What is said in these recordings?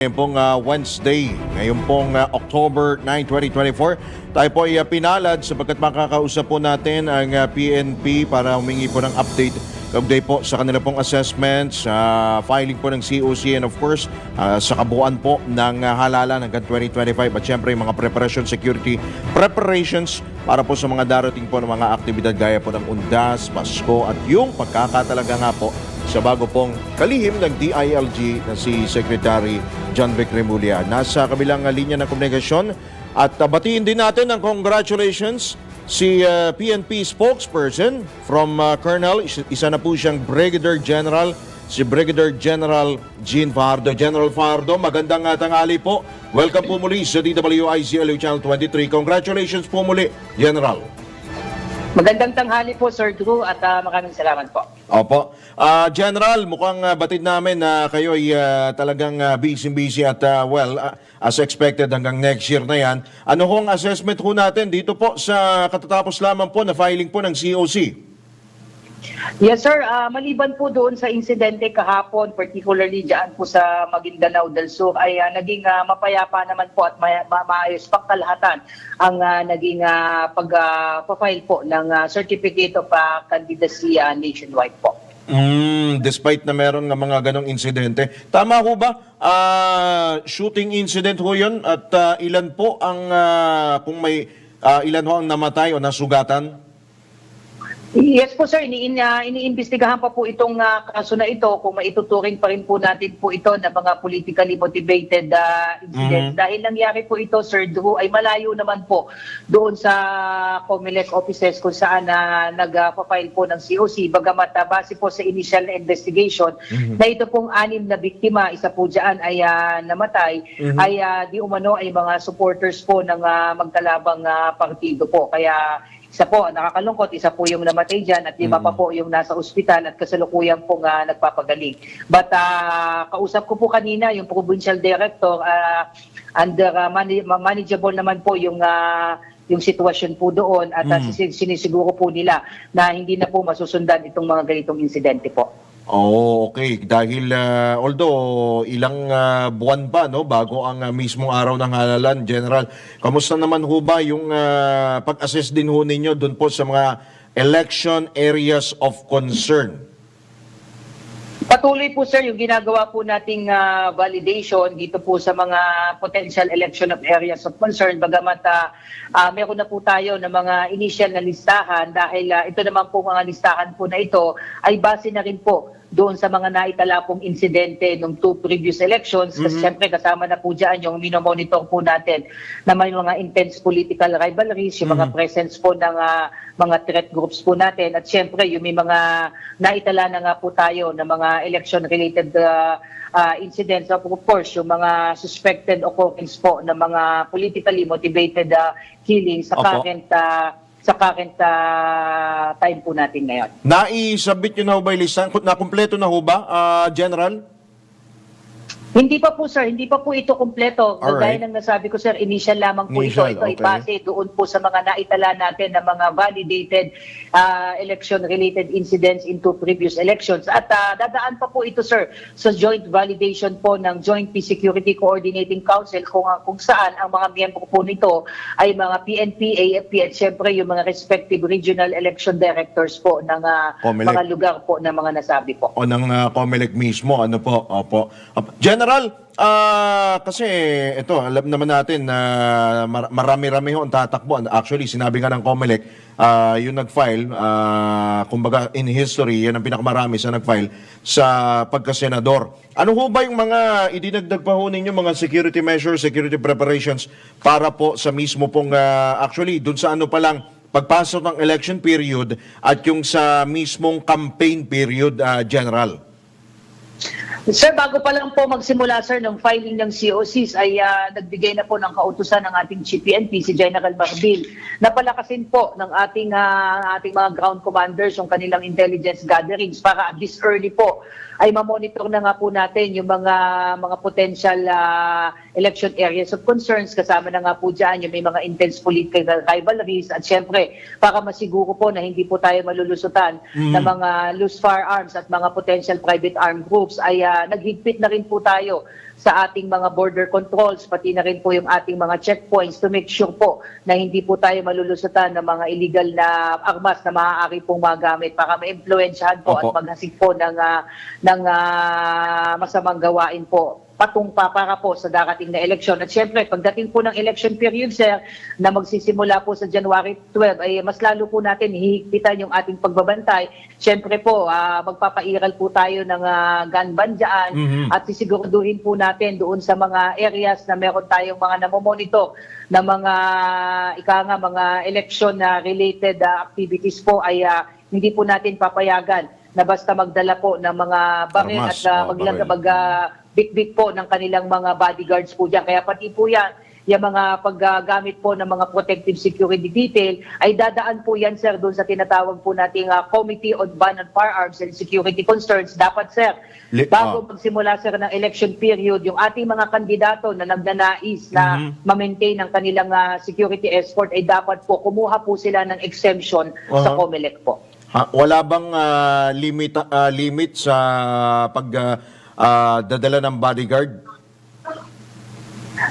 Ngayon pong ah, Wednesday, ngayon pong ah, October 9, 2024, tayo po ay ah, pinalad sapagkat makakausap po natin ang ah, PNP para humingi po ng update. Kaugnay po sa kanila pong assessments, sa filing po ng COC and of course ah, sa kabuuan po ng ah, halalan hanggang 2025 at syempre yung mga preparation security preparations para po sa mga darating po ng mga aktibidad gaya po ng Undas, Pasko at yung pagkakatalaga nga po sa bago pong kalihim ng DILG na si Secretary John Vic Remulla. Nasa kabilang linya ng komunikasyon at uh, batiin din natin ang congratulations si uh, PNP spokesperson from uh, Colonel, isa na po siyang Brigadier General, si Brigadier General Gene Fardo. General Fardo, magandang uh, tanghali po. Welcome po muli sa DWICLU Channel 23. Congratulations po muli, General. Magandang tanghali po, Sir Drew, at ah, maraming salamat po. Opo. Ah, General, mukhang ah, batid namin na kayo ay ah, talagang ah, busy-busy at ah, well, ah, as expected hanggang next year na yan. Ano hong assessment ho natin dito po sa katatapos lamang po na filing po ng COC? Yes, sir. Ah, maliban po doon sa insidente kahapon, particularly dyan po sa Maguindanao del Sur, ay ah, naging ah, mapayapa naman po at may, ma- maayos pagkalahatan ang ah, naging ah, pag-file po ng ah, Certificate of ah, Candidacy ah, nationwide po. Mm, despite na meron nga mga ganong insidente. Tama ho ba? Ah, shooting incident ho yun? At ah, ilan po ang, ah, kung may, ah, ilan ho ang namatay o nasugatan? Yes po sir, ini uh, iniimbestigahan pa po itong ah, kaso na ito kung maituturing pa rin po natin po ito na mga politically motivated ah, incident. Dahil nangyari po ito Sir Drew ay malayo naman po doon sa COMELEC offices kung saan na nag-file po ng COC. Bagamat ah, base po sa initial investigation na ito pong anim na biktima, isa po dyan ay ah, namatay, ay ah, di umano ay mga supporters po ng ah, magkalabang ah, partido po. Kaya isa po, nakakalungkot, isa po yung namatay dyan at lima pa po yung nasa ospital at kasalukuyan po nga nagpapagaling. But ah, kausap ko po kanina yung provincial director, ah, under ah, mani- ma- manageable naman po yung ah, yung sitwasyon po doon at ah, sisi- sinisiguro po nila na hindi na po masusundan itong mga ganitong insidente po. Oh, okay. Dahil ah, although ilang ah, buwan pa no bago ang ah, mismong araw ng halalan, General. Kamusta naman ho ba yung ah, pag-assess din ho ninyo doon po sa mga election areas of concern? Patuloy po sir yung ginagawa po nating ah, validation dito po sa mga potential election of areas of concern bagamat ah, ah, meron na po tayo ng mga initial na listahan dahil ah, ito naman po mga listahan po na ito ay base na rin po doon sa mga naitala pong insidente nung two previous elections kasi siyempre kasama na po dyan yung minomonitor po natin na may mga intense political rivalries, yung mga presence po ng ah, mga threat groups po natin at siyempre yung may mga naitala na nga po tayo na mga election-related uh, uh, incidents. Of course, yung mga suspected occurrence po ng mga politically motivated uh, killings sa Opo. current uh, sa current uh, time po natin ngayon. Nai-submit nyo na ho ba listahan? Nakumpleto na ho ba, ah, General? Hindi pa po sir, hindi pa po ito kumpleto. Alright. Gaya ng nasabi ko sir, initial lamang po Initial, ito. Ito ay okay. base doon po sa mga naitala natin na mga validated uh, election-related incidents into previous elections. At uh, dadaan pa po ito sir sa joint validation po ng Joint Peace Security Coordinating Council kung, kung saan ang mga miyembro po nito ay mga PNP, AFP at syempre yung mga respective regional election directors po ng uh, Comelec. mga lugar po ng mga nasabi po. o ng uh, COMELEC mismo, ano po, opo. Opo. General, ah, kasi ito, alam naman natin na mar- marami-rami ho ang tatakbo. Actually, sinabi nga ng COMELEC, ah, yung nag-file, ah, kumbaga in history, yan ang pinakamarami sa nag-file sa pagkasenador. Ano ho ba yung mga idinagdag pa ho ninyo, mga security measures, security preparations para po sa mismo pong, ah, actually, dun sa ano pa lang, pagpasok ng election period at yung sa mismong campaign period, ah, General? Sir, bago pa lang po magsimula sir ng filing ng COCs ay ah, nagbigay na po ng kautusan ng ating Chief PNP si General Marbil na palakasin po ng ating ah, ating mga ground commanders yung kanilang intelligence gatherings para this early po ay mamonitor na nga po natin yung mga mga potential ah, election areas of concerns. Kasama na nga po dyan yung may mga intense political rivalries at syempre para masiguro po na hindi po tayo malulusutan ng mga loose firearms at mga potential private armed groups ay ah, naghigpit na rin po tayo sa ating mga border controls, pati na rin po yung ating mga checkpoints to make sure po na hindi po tayo malulusutan ng mga illegal na armas na maaari pong magamit para ma-impluensyahan po Opo. at maghasik po ng, ah, ng ah, masamang gawain po patung pa para po sa darating na eleksyon. At syempre, pagdating po ng election period, sir, na magsisimula po sa January 12, ay mas lalo po natin hihigpitan yung ating pagbabantay. Syempre po, ah, magpapairal po tayo ng ah, gun ban dyan Mhm. at sisiguraduhin po natin doon sa mga areas na meron tayong mga namomonitor na mga, ika nga, mga election na related ah, activities po ay ah, hindi po natin papayagan na basta magdala po ng mga baril Armas, at ah, oh, maglag- baril. mag ah, bit-bit po ng kanilang mga bodyguards po dyan. Kaya pati po yan, yung mga paggamit po ng mga protective security detail, ay dadaan po yan, sir, doon sa tinatawag po nating ah, Committee on Ban on Firearms and Security Concerns. Dapat, sir, Li- bago ah. magsimula, sir, ng election period, yung ating mga kandidato na nagnanais na Mhm. ma-maintain ang kanilang ah, security escort, ay dapat po kumuha po sila ng exemption sa Aha. COMELEC po. Ha, wala bang ah, limit ah, limit sa pag ah, ah, dadala ng bodyguard?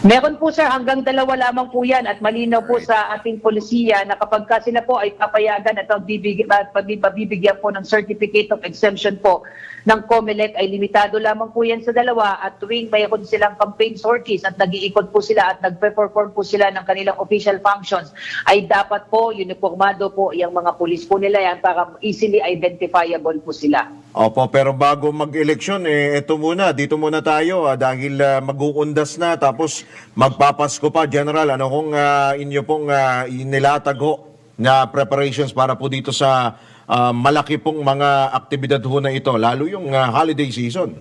Meron po sir, hanggang dalawa lamang po yan at malinaw po sa ating polisiya na kapag ka sila po ay papayagan at pabibigyan po ng certificate of exemption po ng COMELEC ay limitado lamang po yan sa dalawa at tuwing mayroon silang campaign sorties at nag-iikot po sila at nagpe-perform po sila ng kanilang official functions ay dapat po uniformado po yung mga pulis po nila yan para easily identifiable po sila. Opo, pero bago mag-eleksyon, eh, ito muna, dito muna tayo ah, dahil ah, mag-uundas na tapos magpapasko pa, General. Ano kung ah, inyo pong ah, inilatag na preparations para po dito sa ah, malaki pong mga aktibidad ho na ito, lalo yung ah, holiday season?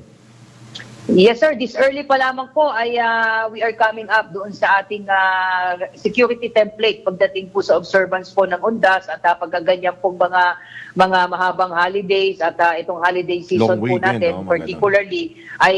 Yes sir, this early pa lamang po ay ah, we are coming up doon sa ating ah, security template pagdating po sa observance po ng UNDAS at uh, pagkaganyan pong mga mga mahabang holidays at ah, itong holiday season Long po weekend, natin oh, particularly ay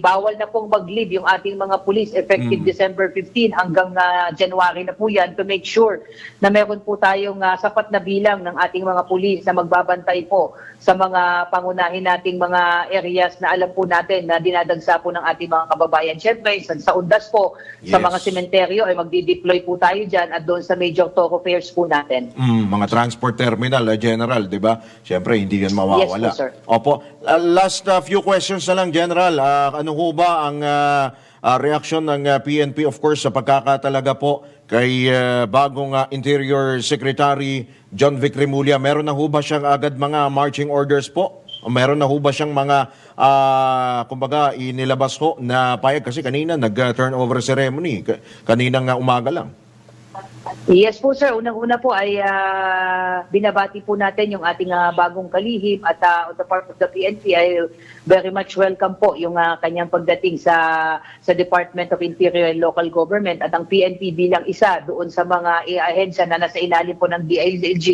bawal na pong mag-leave yung ating mga police effective Mm. December 15 hanggang ah, January na po yan to make sure na meron po tayong ah, sapat na bilang ng ating mga police na magbabantay po sa mga pangunahin nating mga areas na alam po natin na dinadagsa po ng ating mga kababayan. Siyempre, sa, sa undas po, sa Yes. mga sementeryo ay magdi-deploy po tayo dyan at doon sa major thoroughfares po natin. Mm, mga transport terminal, ah, General, di ba? Siyempre, hindi yan mawawala. Yes po, sir. Opo. Ah, last ah, few questions na lang, General. Ah, ano ho ba ang ah, ah, reaksyon ng ah, PNP, of course, sa pagkakatalaga po kay ah, bagong ah, Interior Secretary John Vic Remulla? Meron na ho ba siyang agad mga marching orders po? Meron na ho ba siyang mga, ah, kumbaga, inilabas ho na payag? Kasi kanina, nag-turnover ceremony. Ka- Kaninang umaga lang. Yes po sir, unang-una po ay ah, binabati po natin yung ating ah, bagong kalihim at ah, on the part of the PNP ay very much welcome po yung ah, kanyang pagdating sa sa Department of Interior and Local Government at ang PNP bilang isa doon sa mga eh, ahensya na nasa ilalim po ng DILG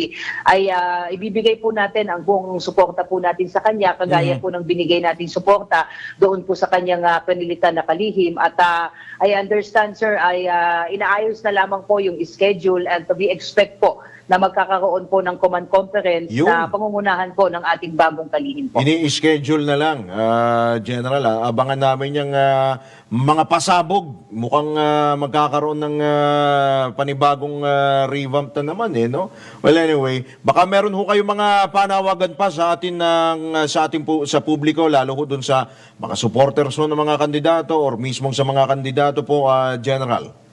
ay ah, ibibigay po natin ang buong suporta po natin sa kanya kagaya Mhm. po ng binigay nating suporta doon po sa kanyang uh, panilitan na kalihim at ah, I understand sir ay ah, inaayos na lamang po yung schedule and to be expect po na magkakaroon po ng command conference Yun. na pangungunahan po ng ating bagong kalihim po. Ini-schedule na lang, ah, General. ah. abangan namin yung ah, mga pasabog. Mukhang ah, magkakaroon ng ah, panibagong ah, revamp na naman eh, no? Well, anyway, baka meron ho kayo mga panawagan pa sa atin ng sa ating pu- sa publiko lalo ho dun sa mga supporters ho ng mga kandidato or mismong sa mga kandidato po, ah, General.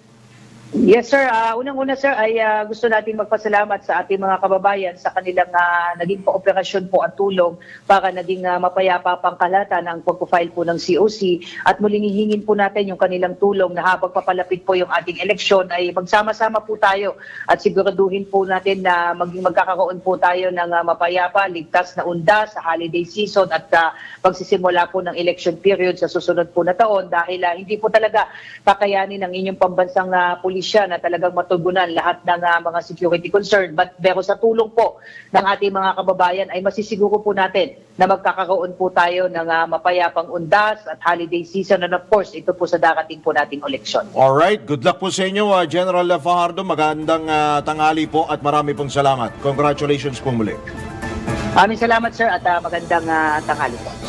Yes sir, Ah, unang-una sir ay ah, gusto natin magpasalamat sa ating mga kababayan sa kanilang ah, naging kooperasyon po at tulong para naging ah, mapayapa pangkalatan ang pagpo-file po ng COC at muling hihingin po natin yung kanilang tulong na habang papalapit po yung ating eleksyon ay magsama-sama po tayo. At siguraduhin po natin na maging magkakaroon po tayo ng ah, mapayapa, ligtas na undas sa holiday season at ah, pagsisimula po ng election period sa susunod po na taon. Dahil ah, hindi po talaga kakayanin ng inyong pambansang ah, pulisya na talagang matugunan lahat ng ah, mga security concern. But pero sa tulong po ng ating mga kababayan ay masisiguro po natin na magkakaroon po tayo ng ah, mapayapang undas at holiday season and of course ito po sa darating po nating eleksyon. Alright, good luck po sa inyo, ah, General Fajardo. Magandang ah, tanghali po at marami pong salamat. Congratulations po muli. Maraming salamat sir at ah, magandang ah, tanghali po.